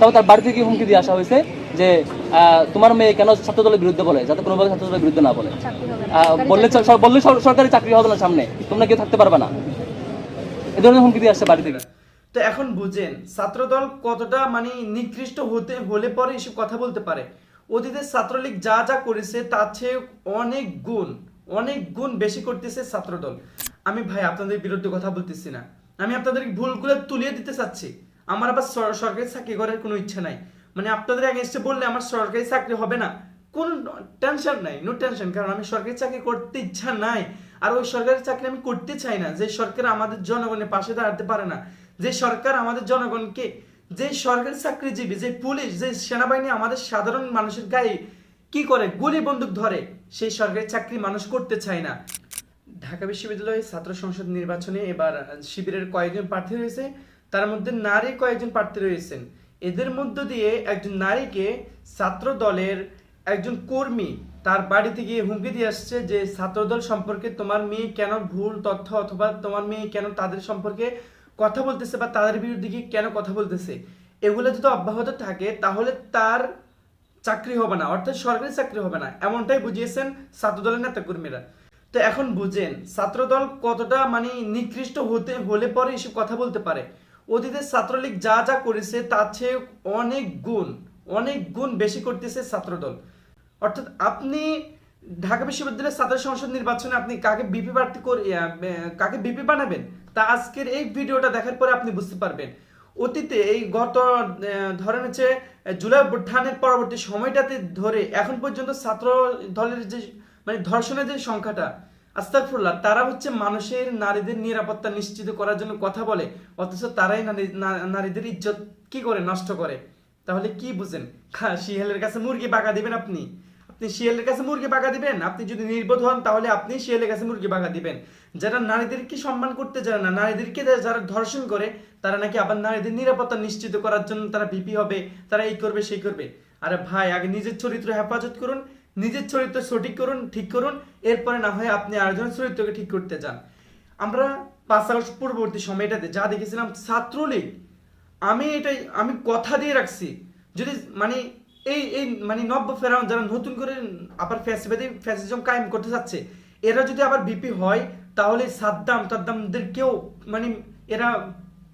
তাও তার বাড়ি থেকে হুমকি দিয়ে আসা হয়েছে যে তোমার মেয়ে কেন ছাত্র দলের বিরুদ্ধে বলে? যাতে কোনোভাবে ছাত্র দলের বিরুদ্ধে না বলে। বললে বললে সরকারি চাকরি হবে না সামনে। তোমরা কেউ থাকতে পারবে না। এ ধরনের হুমকি দিয়ে আসছে বাড়ি থেকে তো এখন বুঝেন ছাত্রদল কতটা মানে নিকৃষ্ট হতে হলে পরে এসব কথা বলতে পারে। অতীতে ছাত্রলীগ যা যা করেছে তার চেয়ে অনেক গুণ অনেক গুণ বেশি করতেছে ছাত্রদল। আমি ভাই আপনাদের বিরুদ্ধে কথা বলতেছি না। আমি আপনাদের ভুলগুলো তুলিয়ে দিতে চাচ্ছি। আমার আবার সরকারি চাকরি করার কোনো ইচ্ছা নাই। মানে আপনাদের এগেনস্টে বললে আমার সরকারি চাকরি হবে না। কোনো টেনশন নাই নো টেনশন কারণ আমি সরকারি চাকরি করতে ইচ্ছা নাই। আর ওই সরকারি চাকরি আমি করতে চাই না। যে সরকার আমাদের জনগণের পাশে দাঁড়াতে পারে না। যে সরকার আমাদের জনগণকে, যে সরকারি চাকরিজীবী, যে পুলিশ, যে সেনাবাহিনী আমাদের সাধারণ মানুষের গায়ে কি করে, গুলি বন্দুক ধরে, সেই সরকারি চাকরি মানুষ করতে চায় না। ঢাকা বিশ্ববিদ্যালয়ে ছাত্র সংসদ নির্বাচনে এবার শিবিরের কয়েকজন প্রার্থী রয়েছে। তার মধ্যে নারী কয়েকজন প্রার্থী রয়েছেন। এদের মধ্য দিয়ে একজন নারীকে ছাত্র দলের একজন কর্মী তার বাড়িতে গিয়ে হুমকি দিয়ে আসছে যে, ছাত্রদল সম্পর্কে তোমার মেয়ে কেন ভুল তথ্য অথবা তোমার মেয়ে কেন তাদের সম্পর্কে কথা বলতেছে বা তাদের বিরুদ্ধে গিয়ে কেন কথা বলতেছে? এগুলো যদি অব্যাহত থাকে, তাহলে তার চাকরি হবে না, অর্থাৎ সরকারি চাকরি হবে না, এমনটাই বুঝিয়েছেন ছাত্রদলের নেতাকর্মীরা। তো এখন বুঝেন, ছাত্রদল কতটা মানে নিকৃষ্ট হতে, হলে পরে এসব কথা বলতে পারে। অতীতে ছাত্রলীগ যা যা করেছে, তার চেয়ে অনেক গুণ অনেক গুণ বেশি করতেছে ছাত্রদল। অর্থাৎ আপনি ঢাকা বিশ্ববিদ্যালয়ের ছাত্র সংসদ নির্বাচনে আপনি কাকে বিপি প্রার্থী করে কাকে বিপি বানাবেন, তা আজকের এই ভিডিওটা দেখার পরে আপনি বুঝতে পারবেন। অতীতে এই গত ধরেন হচ্ছে জুলাই অভ্যুত্থানের পরবর্তী সময়টাতে ধরে এখন পর্যন্ত ছাত্র দলের যে মানে ধর্ষণের যে সংখ্যাটা আস্তাকফুল্লাহ তারা হচ্ছে মানুষের নারীদের নিরাপত্তা নিশ্চিত করার জন্য কথা বলে, অথচ তারাই নারী- নারীদের ইজ্জত কি করে? নষ্ট করে। তাহলে কি বুঝেন? শিয়ালের কাছে মুরগি বাগা দিবেন আপনি? আপনি শিয়ালের কাছে মুরগি বাগা দিবেন? আপনি যদি নির্বোধ হন, তাহলে আপনি শিয়ালের কাছে মুরগি বাগা দিবেন। যারা নারীদেরকে সম্মান করতে জানে না, নারীদেরকে যারা ধর্ষণ করে, তারা নাকি আবার নারীদের নিরাপত্তা নিশ্চিত করার জন্য তারা বিপি হবে, তারা এই করবে, সেই করবে। আরে ভাই, আগে নিজের চরিত্র হেফাজত করুন নিজের চরিত্র সঠিক করুন, ঠিক করুন, এরপরে না হয় আপনি আরেকজনের চরিত্রকে ঠিক করতে যান আমরা পাঁচ আগস্ট পূর্ববর্তী সময়টাতে যা দেখেছিলাম, ছাত্রলীগ, আমি এটাই, আমি কথা দিয়ে রাখছি। যদি মানে এই এই মানে নব্য ফেরাউন যারা নতুন করে আবার ফ্যাসিবাদী, ফ্যাসিজম কায়েম করতে চাচ্ছে, এরা যদি আবার বিপি হয়, তাহলে সাদ্দাম টাদ্দামদের কেউ মানে এরা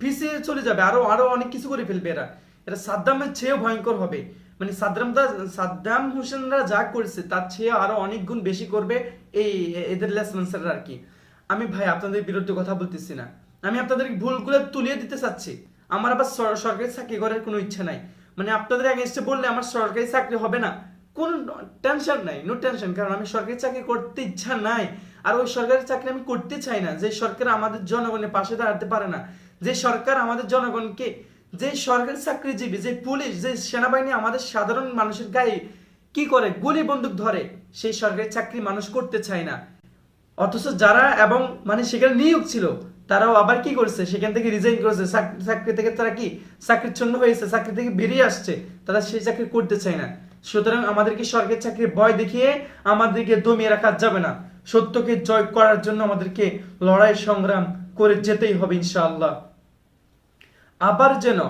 পিছিয়ে চলে যাবে। আরও আরও অনেক কিছু করে ফেলবে এরা। এরা সাদ্দামের চেয়েও ভয়ঙ্কর হবে। মানে সাদ্দাম সাদ্দাম হোসেনরা যা করেছে, তার চেয়ে আরও অনেক গুণ বেশি করবে এই, এদের লেসপন্সাররা আর কি। আমি ভাই আপনাদের বিরুদ্ধে কথা বলতেছি না। আমি আপনাদের ভুলগুলো তুলিয়ে দিতে চাচ্ছি। আমার আবার সরকারি চাকরি করার কোনো ইচ্ছা নাই। মানে আপনাদের এগেনস্টে বললে আমার সরকারি চাকরি হবে না। কোন টেনশন নাই নো টেনশন কারণ আমি সরকারি চাকরি করতে ইচ্ছা নাই। আর ওই সরকারি চাকরি আমি করতে চাই না। যে সরকার আমাদের জনগণের পাশে দাঁড়াতে পারে না। যে সরকার আমাদের জনগণকে যে সরকারি চাকরিজীবী, যে পুলিশ, যে সেনাবাহিনী আমাদের সাধারণ মানুষের গায়ে কি করে গুলি বন্দুক ধরে, সেই সরকারি চাকরি মানুষ করতে চায় না। অথচ যারা এবং মানে সেখানে নিয়োগ ছিল, তারাও আবার কি করছে? সেখান থেকে রিজাইন করেছে। চাকরি থেকে তারা কি চাকরিচ্ছন্ন হয়েছে? চাকরি থেকে বেরিয়ে আসছে। তারা সেই চাকরি করতে চায় না। সুতরাং আমাদেরকে সরকারি চাকরির ভয় দেখিয়ে আমাদেরকে দমিয়ে রাখা যাবে না। সত্যকে জয় করার জন্য আমাদেরকে লড়াই সংগ্রাম করে যেতেই হবে ইনশাআল্লাহ। আবার যেন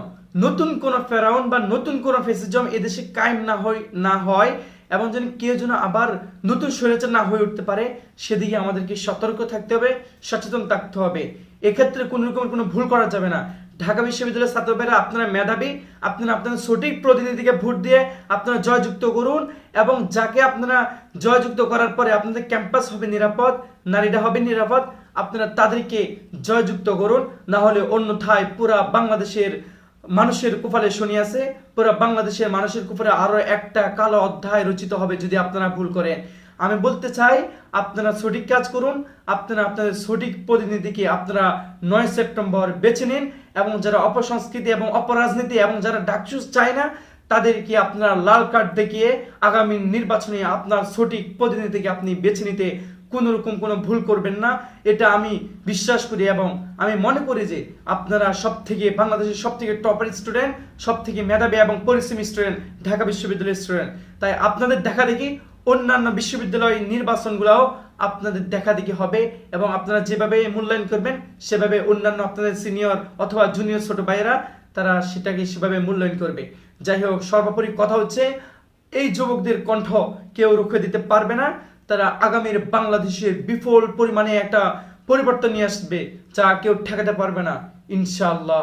নতুন কোন ফেরাউন বা নতুন কোন ফেসিজম এদেশে কায়েম না হয় না হয়, এবং যেন কেউ যেন আবার নতুন স্বৈরাচার না হয়ে উঠতে পারে, সেদিকে আমাদেরকে সতর্ক থাকতে হবে, সচেতন থাকতে হবে। এক্ষেত্রে কোনো রকমের কোনো ভুল করা যাবে না। ঢাকা বিশ্ববিদ্যালয়ের ছাত্র ভাইরা আপনারা মেধাবী, আপনারা আপনাদের সঠিক প্রতিনিধিকে ভোট দিয়ে আপনারা জয়যুক্ত করুন, এবং যাকে আপনারা জয়যুক্ত করার পরে আপনাদের ক্যাম্পাস হবে নিরাপদ, নারীরা হবে নিরাপদ আপনারা তাদেরকে জয়যুক্ত করুন, না হলে অন্যথায় পুরা বাংলাদেশের মানুষের কুফালে শুনিয়াছে পুরা বাংলাদেশের মানুষের কুফালে আরও একটা কালো অধ্যায় রচিত হবে যদি আপনারা ভুল করেন। আমি বলতে চাই, আপনারা সঠিক কাজ করুন, আপনারা আপনাদের সঠিক প্রতিনিধিকে আপনারা নয় সেপ্টেম্বর বেছে নিন এবং যারা অপসংস্কৃতি এবং অপরাজনীতি এবং যারা ডাকসুস চায় না, তাদেরকে আপনারা লাল কার্ড দেখিয়ে আগামী নির্বাচনে আপনার সঠিক প্রতিনিধিকে আপনি বেছে নিতে কোনো রকম কোনো ভুল করবেন না। এটা আমি বিশ্বাস করি এবং আমি মনে করি যে আপনারা সব থেকে বাংলাদেশের সব থেকে টপার স্টুডেন্ট সব থেকে মেধাবী এবং পরিশ্রমী স্টুডেন্ট ঢাকা বিশ্ববিদ্যালয়ের স্টুডেন্ট তাই আপনাদের দেখা দেখি অন্যান্য বিশ্ববিদ্যালয় নির্বাচনগুলোও আপনাদের দেখা দেখি হবে এবং আপনারা যেভাবে মূল্যায়ন করবেন, সেভাবে অন্যান্য আপনাদের সিনিয়র অথবা জুনিয়র ছোট ভাইয়েরা, তারা সেটাকে সেভাবে মূল্যায়ন করবে। যাই হোক, সর্বোপরি কথা হচ্ছে, এই যুবকদের কণ্ঠ কেউ রুখে দিতে পারবে না। তারা আগামীর বাংলাদেশের বিপুল পরিমাণে একটা পরিবর্তন নিয়ে আসবে যা কেউ ঠেকাতে পারবে না, ইনশাআল্লাহ।